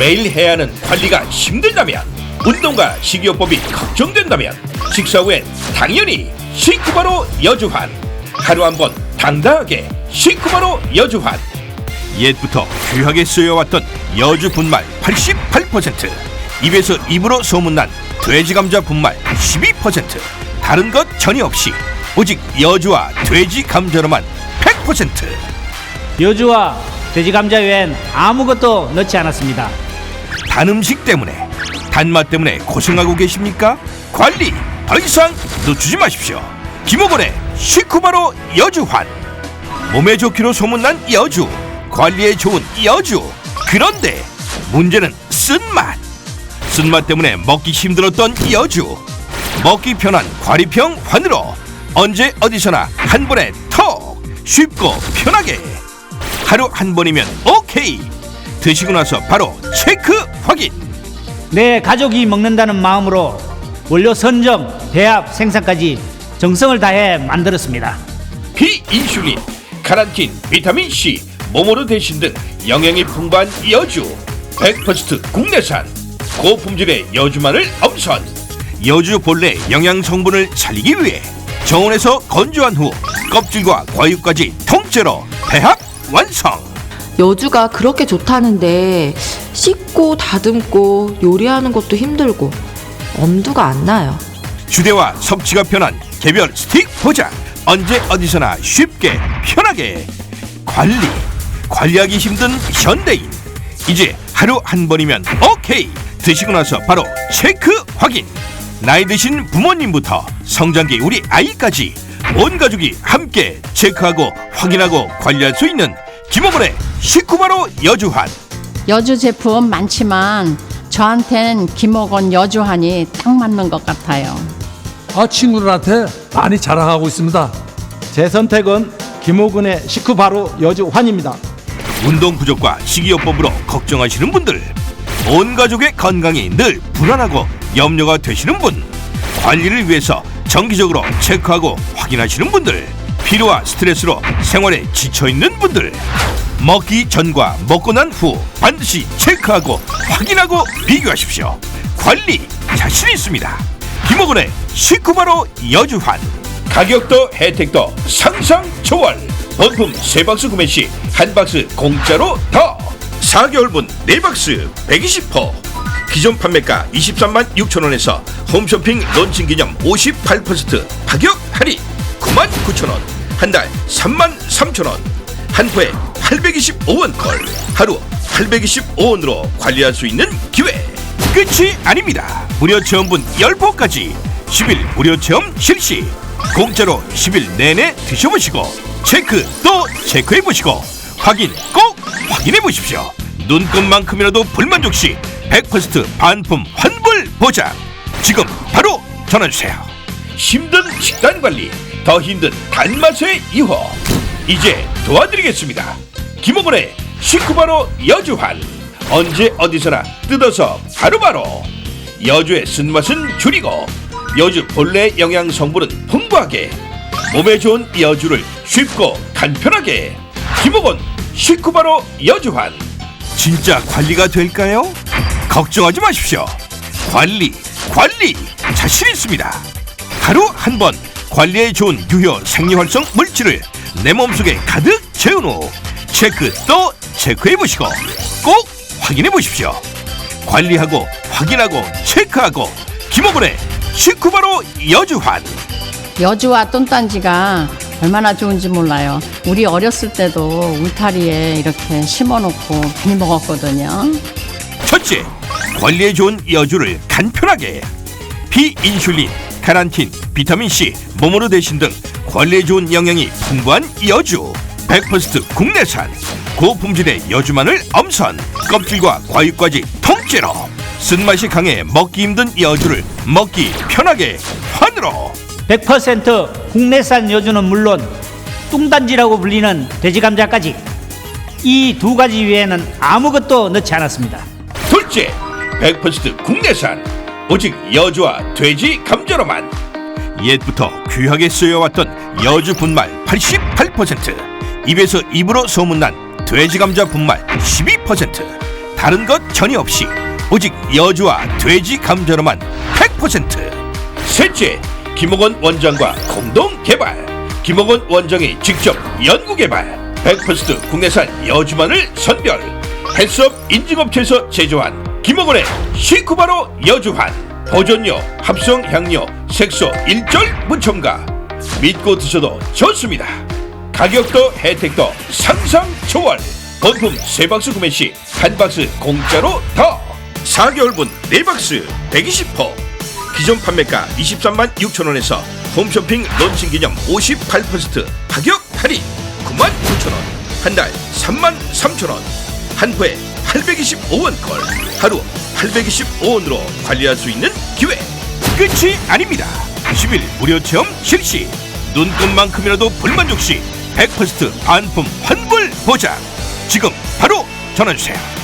매일 해야 하는 관리가 힘들다면 운동과 식이요법이 걱정된다면 식사 후엔 당연히 시쿠바로 여주환 하루 한 번 당당하게 시쿠바로 여주환 옛부터 귀하게 쓰여왔던 여주 분말 88% 입에서 입으로 소문난 돼지 감자 분말 12% 다른 것 전혀 없이 오직 여주와 돼지 감자로만 100% 여주와 돼지 감자 외엔 아무것도 넣지 않았습니다. 단 음식 때문에 단맛 때문에 고생하고 계십니까? 관리 더 이상 늦추지 마십시오. 김호건의 시쿠바로 여주환. 몸에 좋기로 소문난 여주 관리에 좋은 여주. 그런데 문제는 쓴맛. 쓴맛 때문에 먹기 힘들었던 여주. 먹기 편한 과리평 환으로 언제 어디서나 한 번에 턱 쉽고 편하게. 하루 한 번이면 오케이 드시고 나서 바로 체크 확인 내 가족이 먹는다는 마음으로 원료 선정, 배합, 생산까지 정성을 다해 만들었습니다. 비인슐린, 카란틴, 비타민 C, 모모르 대신 등 영양이 풍부한 여주 100% 국내산 고품질의 여주만을 엄선 여주 본래 영양 성분을 살리기 위해 정원에서 건조한 후 껍질과 과육까지 통째로 배합 완성 여주가 그렇게 좋다는데 씻고 다듬고 요리하는 것도 힘들고 엄두가 안 나요. 휴대와 섭취가 편한 개별 스틱 포장. 언제 어디서나 쉽게 편하게 관리. 관리하기 힘든 현대인. 이제 하루 한 번이면 오케이. 드시고 나서 바로 체크 확인. 나이 드신 부모님부터 성장기 우리 아이까지 온 가족이 함께 체크하고 확인하고 관리할 수 있는 김호건의 식구바로 여주환 여주 제품 많지만 저한테는 김옥원 여주한이 딱 맞는 것 같아요. 아 친구들한테 많이 자랑하고 있습니다. 제 선택은 김호근의 식후 바로 여주 환입니다. 운동 부족과 식이요법으로 걱정하시는 분들, 온 가족의 건강이 늘 불안하고 염려가 되시는 분, 관리를 위해서 정기적으로 체크하고 확인하시는 분들, 피로와 스트레스로 생활에 지쳐 있는 분들, 먹기 전과 먹고 난 후 반드시 체크하고 확인하고 비교하십시오. 관리 자신 있습니다. 김호근의 식구바로 여주환. 가격도 혜택도 상상 초월. 본품 세 박스 구매 시 한 박스 공짜로 더. 4개월분 네 박스 120%. 기존 판매가 23만 6천 원에서 홈쇼핑 론칭 기념 58% 가격 할인 9만 9천 원. 한 달 3만 3천 원. 한 포에 825원 콜. 하루 825원으로 관리할 수 있는 기회. 끝이 아닙니다. 무료 체험분 10포까지 10일 무료 체험 실시. 공짜로 10일 내내 드셔보시고 체크 또 체크해보시고 확인 꼭 확인해보십시오. 눈금만큼이라도 불만족 시 100% 반품 환불 보장. 지금 바로 전화주세요. 힘든 식단 관리, 더 힘든 단맛의 이호. 이제 도와드리겠습니다. 김호근의 식후바로 여주환. 언제 어디서나 뜯어서 바로바로. 여주의 쓴맛은 줄이고 여주 본래 영양 성분은 풍부하게 몸에 좋은 여주를 쉽고 간편하게 김호건 식후바로 여주환 진짜 관리가 될까요? 걱정하지 마십시오 관리 관리 자신 있습니다 하루 한 번 관리에 좋은 유효 생리활성 물질을 내 몸속에 가득 채운 후 체크 또 체크해 보시고 꼭 확인해 보십시오 관리하고 확인하고 체크하고 김호근의 식후바로 여주환 여주와 똠딴지가 얼마나 좋은지 몰라요. 우리 어렸을 때도 울타리에 이렇게 심어놓고 많이 먹었거든요. 첫째, 관리에 좋은 여주를 간편하게 비인슐린, 카란틴, 비타민C, 모모르 대신 등 관리에 좋은 영양이 풍부한 여주 100% 국내산 고품질의 여주만을 엄선 껍질과 과육까지 통째로 쓴맛이 강해 먹기 힘든 여주를 먹기 편하게 환으로 100% 국내산 여주는 물론 뚱단지라고 불리는 돼지 감자까지 이 두 가지 외에는 아무것도 넣지 않았습니다. 둘째, 100% 국내산 오직 여주와 돼지 감자로만 옛부터 귀하게 쓰여왔던 여주 분말 88% 입에서 입으로 소문난 돼지 감자 분말 12% 다른 것 전혀 없이 오직 여주와 돼지 감자로만 100% 셋째 김홍원 원장과 공동 개발. 김홍원 원장이 직접 연구 개발. 100% 국내산 여주만을 선별. 헬스업 인증업체에서 제조한 김홍원의 시쿠바로 여주한 보존료 합성 향료 색소 일절 무첨가. 믿고 드셔도 좋습니다. 가격도 혜택도 상상 초월. 본품 세박스 구매 시 한 박스 공짜로 더. 4개월분 네박스 120포 기존 판매가 23만 6천원에서 홈쇼핑 론칭 기념 58% 가격 할인. 9만 9천원. 한 달 3만 3천원. 한 포에 825원 걸. 하루 825원으로 관리할 수 있는 기회. 끝이 아닙니다. 10일 무료 체험 실시. 눈금만큼이라도 불만족 시 100% 반품 환불 보장. 지금 바로 전화주세요